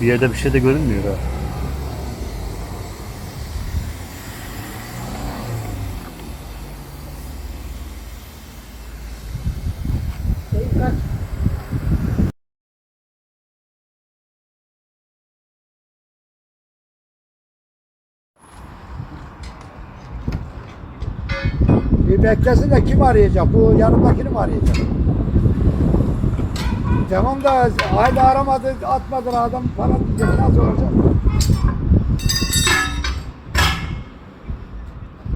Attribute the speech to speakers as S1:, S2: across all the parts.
S1: Bir yerde bir şey de görünmüyor ha.
S2: Bir beklesin de kim arayacak? Bu yanımdakini mi arayacak? Tamam da ayda aramadı, atmadı adam para nasıl olacak?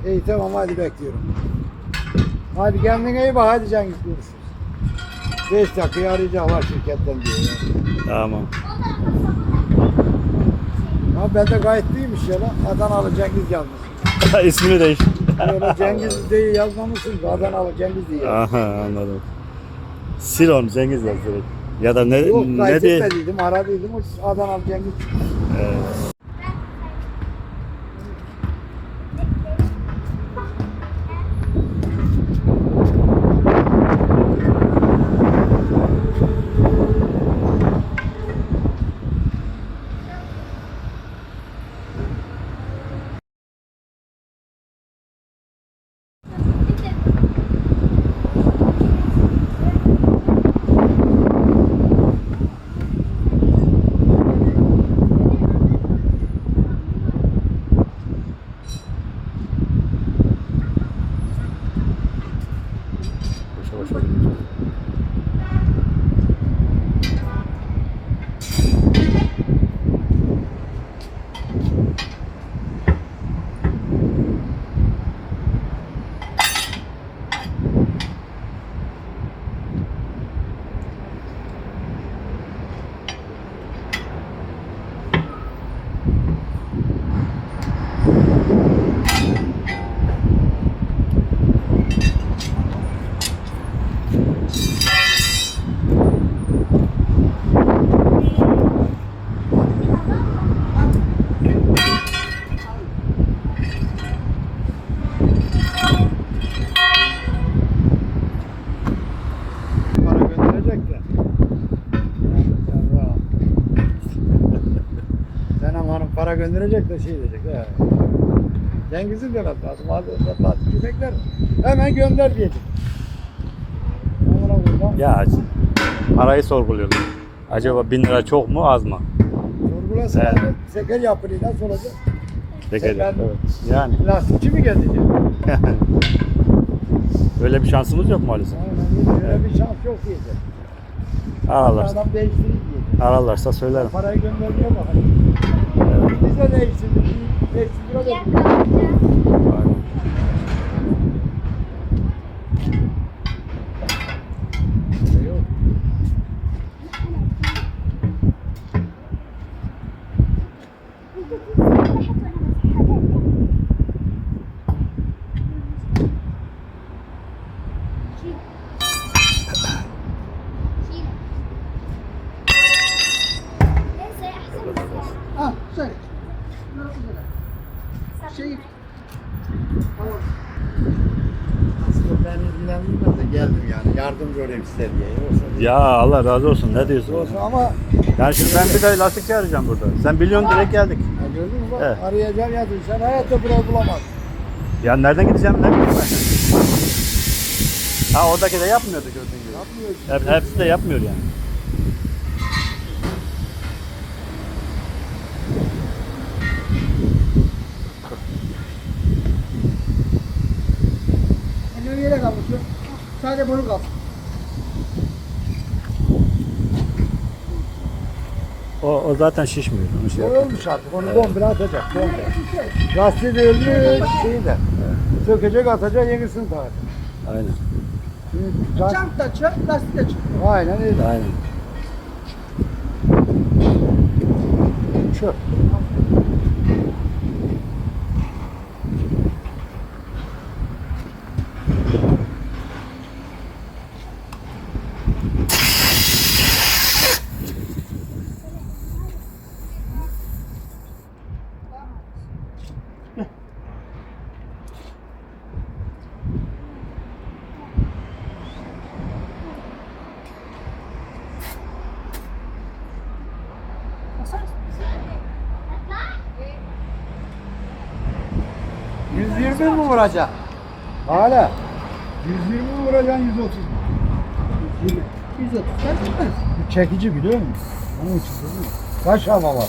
S2: İyi tamam hadi bekliyorum. Hadi kendine iyi bak hadi Cengiz görüşürüz. 5 dakikaya arayacaklar şirketten diyor ya.
S1: Tamam.
S2: Ha ben de gayet değilmiş ya lan. Adanalı Cengiz yazmış.
S1: İsmini değiş.
S2: Öyle Cengiz diye yazmamışsın. Adanalı Cengiz diye.
S1: Aha anladım. Sil onu Cengiz yaz direkt. Ya da ne,
S2: Yok
S1: ne diye?
S2: aradıydım. O Adanalı Cengiz.
S1: Evet. Boşa boşa gidiyor.
S2: Para gönderecek de. Yarrağım. Para gönderecek de şey diyecek. He. Cengiz'in demek lazım. Hadi lazım köpekler. Hemen gönder diyecek.
S1: Ya parayı sorguluyorum. Acaba bin lira çok mu az mı?
S2: Sorgulasın.
S1: Evet.
S2: Evet. Seker yapılıyor. Nasıl olacak? Ben-
S1: Evet. Yani
S2: Lastikçi mi gelecek?
S1: öyle bir şansımız yok maalesef.
S2: Aynen öyle bir şans yok diyecek.
S1: Ararlar.
S2: Adam değiştirir diyecek.
S1: Ararlarsa söylerim.
S2: Parayı göndermeye bakalım. Biz de değiştirdik. 500 lira verdik.
S1: Aynen.
S2: Yok.
S3: Ah, şey. Şey,
S2: Aslında ben ilgilendim de geldim yani. Yardımcı olayım size diye. Yoksa
S1: Ya Allah razı olsun. Ne diyorsun?
S2: olsun ama
S1: Yani şimdi ben bir de lastikçi arayacağım burada. Sen biliyorsun direkt geldik.
S2: ya gördün mü bak
S1: Evet.
S2: arayacağım ya sen hayatta burayı bulamazsın.
S1: Ya nereden gideceğim ne bileyim ben. Ha oradaki de yapmıyordu gördüğün gibi.
S2: Yapmıyor.
S1: Hep, hepsi de yapmıyor yani.
S3: Sadece bunu kalsın.
S1: O, o zaten şişmiyor. Onu şey yapıyor.
S2: Olmuş artık onu komple atacak. Komple. Lastiği de öldürüyor şeyi de. Sökecek atacak yenisini takacak.
S1: Aynen.
S2: Şimdi last-
S3: Çant da çöp, lastik de çöp.
S2: Aynen öyle.
S1: Aynen.
S2: Çöp. 120 mi vuracak? Hala. 120 mi vuracaksın 130 mu?
S3: 130 sen tutmaz.
S2: Bu çekici biliyor musun? Onun için değil mi? Kaç hava var?